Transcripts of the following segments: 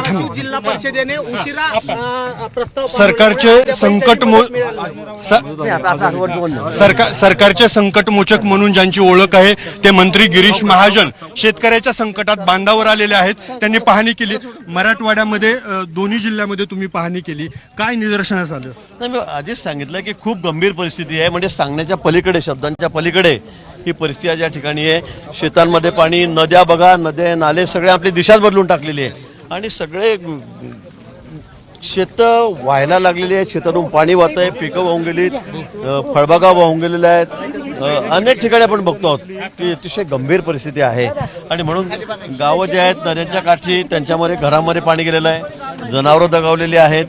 थांबी जिल्हा परिषदेने उशिरा अ, प्रस्ताव सरकारचे संकट मो-. स- सरकार सरकारचे संकटमोचक म्हणून ज्यांची ओळख आहे ते मंत्री गिरीश महाजन शेतकऱ्याच्या संकटात बांधावर आलेले आहेत. त्यांनी पाहणी केली. मराठवाड्यामध्ये अ, दोन्ही जिल्ह्यामध्ये तुम्ही पाहणी केली. काय निदर्शनास आलं? नाही मी आधीच सांगितलं की खूप गंभीर परिस्थिती आहे. म्हणजे सांगण्याच्या पलीकडे शब्दांच्या पलीकडे ही परिस्थिती आज या ठिकाणी आहे. शेतांमध्ये पाणी नद्या बघा नद्या नाले सगळे आपली दिशाच बदलून टाकलेली आहे. आणि सगळे शेतं व्हायला लागलेली आहेत. शेतातून पाणी वाहत आहे. पिकं वाहून गेलीत. फळबागा वाहून गेलेल्या आहेत. अनेक ठिकाणी आपण बघतो आहोत की अतिशय गंभीर परिस्थिती आहे. आणि म्हणून गावं जे आहेत नद्यांच्या काठी त्यांच्यामध्ये घरामध्ये पाणी गेलेलं आहे. जनावरं दगावलेली आहेत.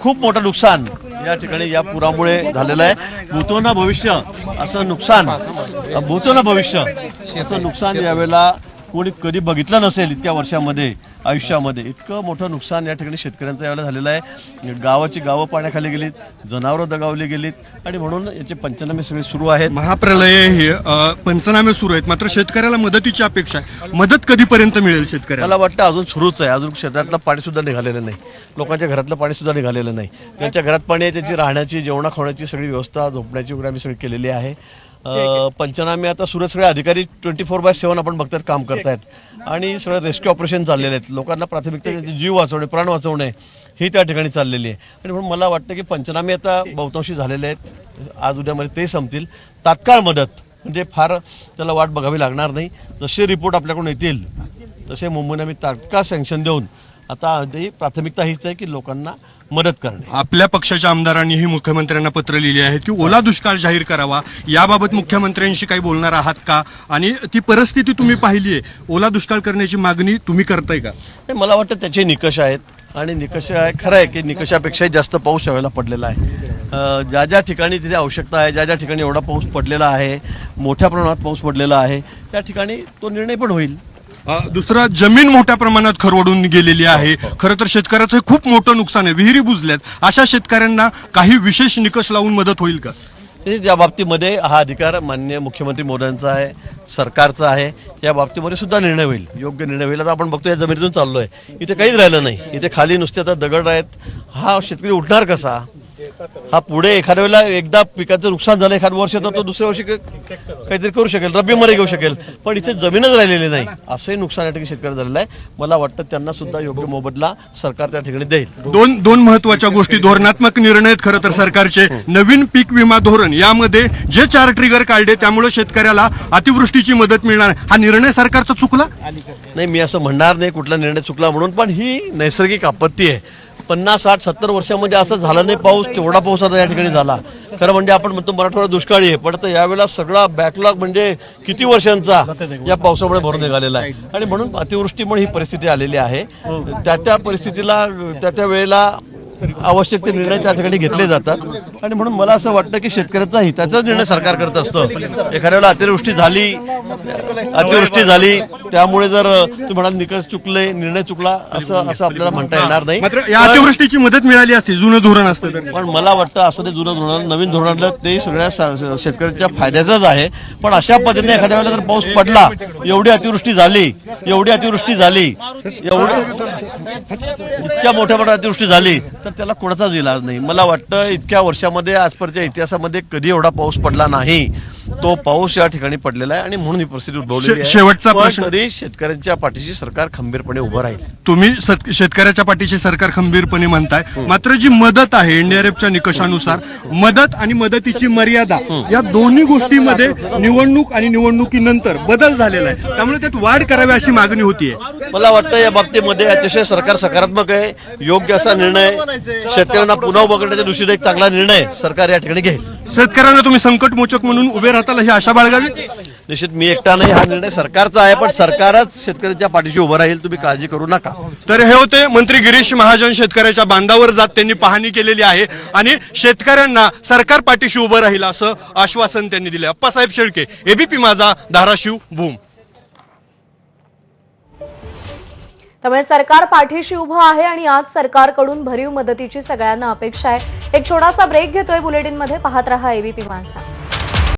खूप मोठं नुकसान या ठिकाणी या पुरामुळे झालेलं आहे. भूतोना भविष्य असं नुकसान भूतोना भविष्य असं नुकसान यावेळेला कोणी कधी बघितलं नसेल इतक्या वर्षामध्ये आयुष्यामध्ये इतकं मोठं नुकसान या ठिकाणी शेतकऱ्यांचं यावेळेला झालेलं आहे. गावाची गावं पाण्याखाली गेलीत जनावरं दगावली गेलीत. आणि म्हणून याचे पंचनामे सगळे सुरू आहेत. महाप्रलय हे पंचनामे सुरू आहेत. मात्र शेतकऱ्याला मदतीची अपेक्षा आहे. मदत कधीपर्यंत मिळेल शेतकऱ्याला? मला वाटतं अजून सुरूच आहे. अजून शेतातलं पाणी सुद्धा निघालेलं नाही. लोकांच्या घरातलं पाणी सुद्धा निघालेलं नाही. ज्यांच्या घरात पाणी आहे त्याची राहण्याची जेवणा खाण्याची सगळी व्यवस्था झोपण्याची वगैरे आम्ही सगळी केलेली आहे. पंचनामे आता सुरत सगळे अधिकारी ट्वेंटी फोर बाय सेव्हन आपण बघतात काम करतायत. आणि सगळं रेस्क्यू ऑपरेशन चाललेले आहेत. लोकांना प्राथमिकता त्यांचे जीव वाचवणे प्राण वाचवणे ही त्या ठिकाणी चाललेली आहे. आणि म्हणून मला वाटतं की पंचनामे आता बहुतांशी झालेले आहेत. आज उद्यामध्ये ते संपतील. तात्काळ मदत म्हणजे फार त्याला वाट बघावी लागणार नाही. जसे रिपोर्ट आपल्याकडून येतील तसे मुंबईने आम्ही तात्काळ सँक्शन देऊन आता आधी प्राथमिकता हीच आहे की लोकांना मदत करणे. आपल्या पक्षाच्या आमदारांनीही मुख्यमंत्र्यांना पत्र लिहिले आहेत की ओला दुष्काळ जाहीर करावा. याबाबत मुख्यमंत्र्यांशी काही बोलणार आहात का? आणि ती परिस्थिती तुम्ही पाहिली आहे ओला दुष्काळ करण्याची मागणी तुम्ही करताय का? मला वाटतं त्याचे निकष आहेत. आणि निकष आहे खरं आहे की निकषापेक्षाही जास्त पाऊस यावेळेला पडलेला आहे. ज्या ज्या ठिकाणी तिथे आवश्यकता आहे ज्या ज्या ठिकाणी एवढा पाऊस पडलेला आहे मोठ्या प्रमाणात पाऊस पडलेला आहे त्या ठिकाणी तो निर्णय पण होईल. दुसरा जमीन मोठ्या प्रमाणात खरवडून गेलेली आहे. खरं तर शेतकऱ्याचं खूप मोठं नुकसान आहे. विहिरी बुजल्यात. अशा शेतकऱ्यांना काही विशेष निकष लावून मदत होईल का? या बाबतीमध्ये हा अधिकार मान्य मुख्यमंत्री मोदयांचा आहे सरकारचा आहे या बाबतीमध्ये सुद्धा निर्णय होईल. योग्य निर्णय होईल. आता आपण बघतो या जमिनीतून चाललोय. इथे काहीच राहिलं नाही. इथे खाली नुसते आता दगड आहेत. हा शेतकरी उठणार कसा? हा पुढे एखाद्या वेळेला एकदा पिकाचं नुकसान झालं एखाद वर्ष तर तो दुसऱ्या वर्षी काही- काहीतरी करू शकेल रब्बीमध्ये घेऊ शकेल. पण इथे जमीनच राहिलेली नाही. असंही नुकसान या ठिकाणी शेतकरी झालेलं आहे. मला वाटतं त्यांना सुद्धा योग्य मोबदला सरकार त्या ठिकाणी देईल. दोन दोन महत्त्वाच्या गोष्टी. धोरणात्मक निर्णय आहेत खरं तर सरकारचे. नवीन पीक विमा धोरण. यामध्ये जे चार ट्रिगर काढले त्यामुळे शेतकऱ्याला अतिवृष्टीची मदत मिळणार. हा निर्णय सरकारचा चुकला? नाही मी असं म्हणणार नाही कुठला निर्णय चुकला म्हणून पण ही नैसर्गिक आपत्ती आहे. पन्नास साठ सत्तर वर्षामध्ये असं झालं नाही पाऊस तेवढा पाऊस आता या ठिकाणी झाला. खरं म्हणजे आपण म्हणतो मराठवाडा दुष्काळी आहे पण आता यावेळेला सगळा बॅकलॉग म्हणजे किती वर्षांचा या पावसामुळे भरून निघालेला आहे. आणि म्हणून अतिवृष्टीमुळे ही परिस्थिती आलेली आहे. त्या त्या परिस्थितीला त्या त्या वेळेला आवश्यक ते निर्णय त्या ठिकाणी घेतले जातात. आणि म्हणून मला असं वाटतं की शेतकऱ्याचा हिताचा निर्णय सरकार करत असतं. एखाद्या वेळेला अतिवृष्टी झाली अतिवृष्टी झाली त्यामुळे जर तुम्ही म्हणाल निकष चुकले निर्णय चुकला असं असं आपल्याला म्हणता येणार नाही. मात्र या अतिवृष्टीची मदत मिळाली असती जुनं धोरण असतं पण मला वाटतं असं ते जुनं धोरण नवीन धोरणातलं ते सगळ्या शेतकऱ्यांच्या फायद्याचंच आहे. पण अशा पद्धतीने एखाद्या वेळेला जर पाऊस पडला एवढी अतिवृष्टी झाली एवढी अतिवृष्टी झाली एवढी इतक्या मोठ्या मोठ्या अतिवृष्टी झाली तर त्याला कोणाचाच इलाज नाही. मला वाटतं इतक्या वर्षामध्ये आजपर्यंतच्या इतिहासामध्ये कधी एवढा पाऊस पडला नाही. तो पाऊस या ठिकाणी पडलेला आहे आणि म्हणून ही परिस्थिती आहे. शेवटचा प्रश्न. तरी शेतकऱ्यांच्या पाठीशी सरकार खंबीरपणे उभं राहील. तुम्ही शेतकऱ्याच्या पाठीशी सरकार खंबीरपणे म्हणताय. मात्र जी मदत आहे एनडीआरएफच्या निकषानुसार मदत आणि मदतीची मर्यादा या दोन्ही गोष्टीमध्ये निवडणूक आणि निवडणुकीनंतर बदल झालेला आहे. त्यामुळे त्यात वाढ करावी अशी मागणी होतीये. मला वाटतं या बाबतीमध्ये अतिशय सरकार सकारात्मक आहे योग्य असा निर्णय शेतकऱ्यांना पुन्हा उभं करण्याच्या दृष्टीने एक चांगला निर्णय सरकार या ठिकाणी घेईल. शेतकऱ्यांना तुम्ही संकटमोचक म्हणून उभे राहताल ही आशा बाळगावी? निश्चित मी एकटा नाही हा निर्णय सरकारचा आहे पण सरकारच शेतकऱ्यांच्या पाठीशी उभं राहील तुम्ही काळजी करू नका. तर हे होते मंत्री गिरीश महाजन शेतकऱ्याच्या बांधावर जात त्यांनी पाहणी केलेली आहे आणि शेतकऱ्यांना सरकार पाठीशी उभं राहील असं आश्वासन त्यांनी दिलं अप्पासाहेब शेळके एबीपी माझा धाराशिव भूम त्यामुळे सरकार पाठीशी उभं आहे आणि आज सरकारकडून भरीव मदतीची सगळ्यांना अपेक्षा आहे. एक छोटासा ब्रेक घेतोय बुलेटिनमध्ये. पाहत रहा एबीपी माणसा.